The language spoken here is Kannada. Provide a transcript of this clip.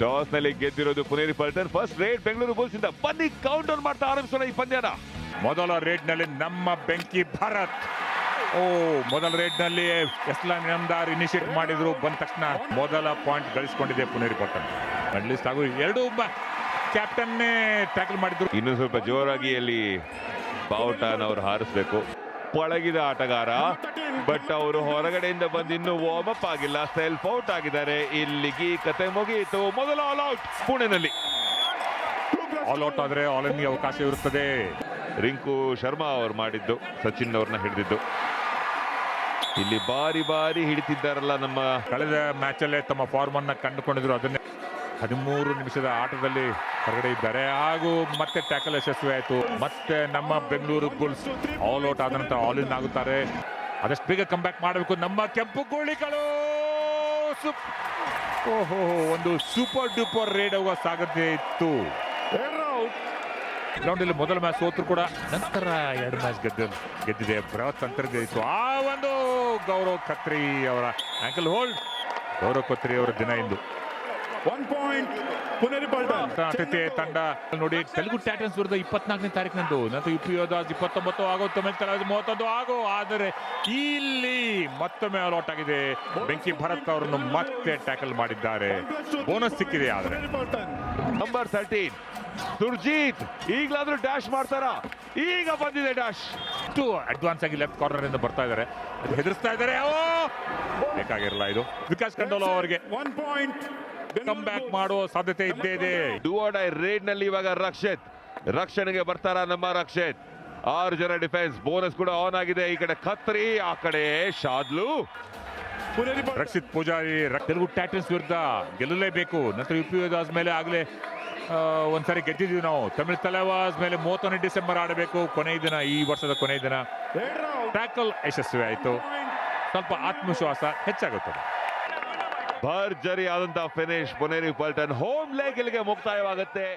ಟಾಸ್ನಲ್ಲಿ ಗೆದ್ದಿರೋದು Puneri Paltan. First raid Bengaluru bulls ಇಂದ ಬನ್ನಿ ಕೌಂಟರ್ ಮಾಡ್ತಾ ಆರಂಭಿಸೋಣ ಈ ಪಂದ್ಯನ. ಮೊದಲ ರೇಡ್ನಲ್ಲಿ ನಮ್ಮ ಬೆಂಕಿ ಭಾರತ್. ಓ ಮೊದಲ ರೇಡ್ನಲ್ಲಿ ಎಸ್ಲಾಂ ಇನಾಮದಾರ್ ಇನಿಷಿಯೇಟ್ ಮಾಡಿದ್ರು. ಬಂದ ತಕ್ಷಣ ಮೊದಲ ಪಾಯಿಂಟ್ ಗಳಿಸಿಕೊಂಡಿದೆ ಪುನೇರಿ ಪಟ್ಟಣ ಅಟ್ಲೀಸ್ಟ್ ಹಾಗೂ ಎರಡು ಕ್ಯಾಪ್ಟನ್ನೇ ಟ್ಯಾಕಲ್ ಮಾಡಿದ್ರು. ಇನ್ನೂ ಸ್ವಲ್ಪ ಜೋರಾಗಿ ಅಲ್ಲಿ ಬಾವುಟನ ಅವ್ರು ಹಾರಿಸ್ಬೇಕು. ಪಳಗಿದ ಆಟಗಾರ. ಬಟ್ ಅವರು ಹೊರಗಡೆಯಿಂದ ಬಂದು ಇನ್ನೂ ವಾರ್ಮ್ ಅಪ್ ಆಗಿಲ್ಲ. ಸೆಲ್ಫ್ ಔಟ್ ಆಗಿದ್ದಾರೆ. ಇಲ್ಲಿಗೆ ಕತೆ ಮುಗಿಯಿತು. ಮೊದಲ ಆಲ್ ಔಟ್ ಪುಣೆನಲ್ಲಿ. ಆಲ್ ಔಟ್ ಆದರೆ ಆಲ್ ಇನ್ಗೆ ಅವಕಾಶ ಇರುತ್ತದೆ. ರಿಂಕು ಶರ್ಮಾ ಅವರು ಮಾಡಿದ್ದು. ಸಚಿನ್ ಅವ್ರನ್ನ ಹಿಡಿದಿದ್ದು. ಇಲ್ಲಿ ಬಾರಿ ಬಾರಿ ಹಿಡಿತಿದ್ದಾರಲ್ಲ ನಮ್ಮ ಕಳೆದ ಮ್ಯಾಚ್ ಅಲ್ಲೇ ತಮ್ಮ ಫಾರ್ಮ್ ಅನ್ನ ಕಂಡುಕೊಂಡಿದ್ರು. ಅದನ್ನೇ ಹದಿಮೂರು ನಿಮಿಷದ ಆಟದಲ್ಲಿ ಹೊರಗಡೆ ಇದ್ದಾರೆ. ಹಾಗೂ ಮತ್ತೆ ಟ್ಯಾಕಲ್ ಯಶಸ್ವಿ ಆಯಿತು. ಮತ್ತೆ ನಮ್ಮ ಬೆಂಗಳೂರು ಬುಲ್ಸ್ ಆಲ್ ಔಟ್ ಆದ ನಂತರ ಆಲ್ ಇನ್ ಆಗುತ್ತಾರೆ. ಅದಷ್ಟು ಬೇಗ ಕಮ್ ಬ್ಯಾಕ್ ಮಾಡಬೇಕು. ನಮ್ಮ ಕೆಂಪು ಗೋಳಿಗಳು ಓಹೋ, ಒಂದು ಸೂಪರ್ ಡೂಪರ್ ರೇಡ್ ಆಗುವ ಸಾಧ್ಯತೆ ಇತ್ತು. ಗ್ರೌಂಡಲ್ಲಿ ಮೊದಲ ಮ್ಯಾಚ್ ಸೋತ್ರು ಕೂಡ ನಂತರ ಎರಡು ಮ್ಯಾಚ್ ಗೆದ್ದ ಗೆದ್ದಿದೆ. ಬೃಹತ್ ಅಂತರ ಇತ್ತು. ಆ ಒಂದು ಗೌರವ್ ಖತ್ರಿ ಅವರ ಆಂಕಲ್ ಹೋಲ್ಡ್ ಗೌರವ್ ಖತ್ರಿ ಅವರ ದಿನ ಇಂದು. ಒನ್ ಪಾಯಿಂಟ್ ಪುನರಿಪಲ್ಟನ್ ತಂಡ ನೋಡಿ ತೆಲುಗು ಟ್ಯಾಟನ್ಸ್ ವಿರುದ್ಧ ಇಪ್ಪತ್ನಾಲ್ಕನೇ ತಾರೀಕಿನಂದು. ನಂತರ ಯು ಪಿ ಇಪ್ಪತ್ತೊಂಬತ್ತು ಆಗೋ ತಮಿಳ್ ಮೂವತ್ತೊಂದು ಆಗೋ ಆದರೆ ಇಲ್ಲಿ ಮತ್ತೊಮ್ಮೆ ಆಲ್ಔಟ್ ಆಗಿದೆ. ಬೆಂಕಿ ಭರತ್ ಅವರನ್ನು ಮತ್ತೆ ಟ್ಯಾಕಲ್ ಮಾಡಿದ್ದಾರೆ. ಬೋನಸ್ ಸಿಕ್ಕಿದೆ ಆದರೆ. ನಂಬರ್ ತರ್ಟೀನ್ ಸುರ್ಜಿತ್ ಈಗಲಾದ್ರೂ ಡ್ಯಾಶ್ ಮಾಡ್ತಾರ? ಈಗ ಬಂದಿದೆ ಡ್ಯಾಶ್ ಇಷ್ಟು ಅಡ್ವಾನ್ಸ್ ಆಗಿ ಲೆಫ್ಟ್ ಕಾರ್ನರ್ ಇಂದ ಬರ್ತಾ ಇದ್ದಾರೆ. ಹೆದರ್ಸ್ತಾ ಇದ್ದಾರೆ. ಬೇಕಾಗಿರಲ್ಲ ಇದು. ವಿಕಾಸ್ ಕಂಡೋಲ ಅವರಿಗೆ. ಒನ್ ಪಾಯಿಂಟ್ ಕಮ್ ಬ್ಯಾಕ್ ಮಾಡುವ ಸಾಧ್ಯತೆ ಇದ್ದೇ ಇದೆ. ಡುವಾಡೈ ರೇಡ್ನಲ್ಲಿ ಇವಾಗ ರಕ್ಷಿತ್. ರಕ್ಷಣೆಗೆ ಬರ್ತಾರ ನಮ್ಮ ರಕ್ಷಿತ್. ಆರು ಜನ ಡಿಫೆನ್ಸ್ ಬೋನಸ್ ಕೂಡ ಆನ್ ಆಗಿದೆ. ಈ ಕಡೆ ಖತ್ರಿ ಆ ಕಡೆ ಶಾದ್ಲು. ರಕ್ಷಿತ್ ಪೂಜಾರಿ ತೆಲುಗು ಟ್ಯಾಟನ್ಸ್ ವಿರುದ್ಧ ಗೆಲ್ಲಲೇಬೇಕು. ನಂತರ ಯು ಪಿ ಮೇಲೆ ಆಗಲೇ ಒಂದ್ಸರಿ ಗೆದ್ದಿದ್ವಿ ನಾವು. ತಮಿಳ್ ತಲೆವಾಸ್ ಮೇಲೆ ಮೂವತ್ತೊಂದನೇ ಡಿಸೆಂಬರ್ ಆಡಬೇಕು. ಕೊನೆಯ ದಿನ ಈ ವರ್ಷದ ಕೊನೆಯ ದಿನ. ಟ್ಯಾಕಲ್ ಯಶಸ್ವಿ ಆಯಿತು. ಸ್ವಲ್ಪ ಆತ್ಮವಿಶ್ವಾಸ ಹೆಚ್ಚಾಗುತ್ತದೆ. ಭರ್ಜರಿ ಆದಂತಹ finish Puneri Paltan home leg ಇಲ್ಲಿಗೆ ಮುಕ್ತಾಯವಾಗುತ್ತೆ.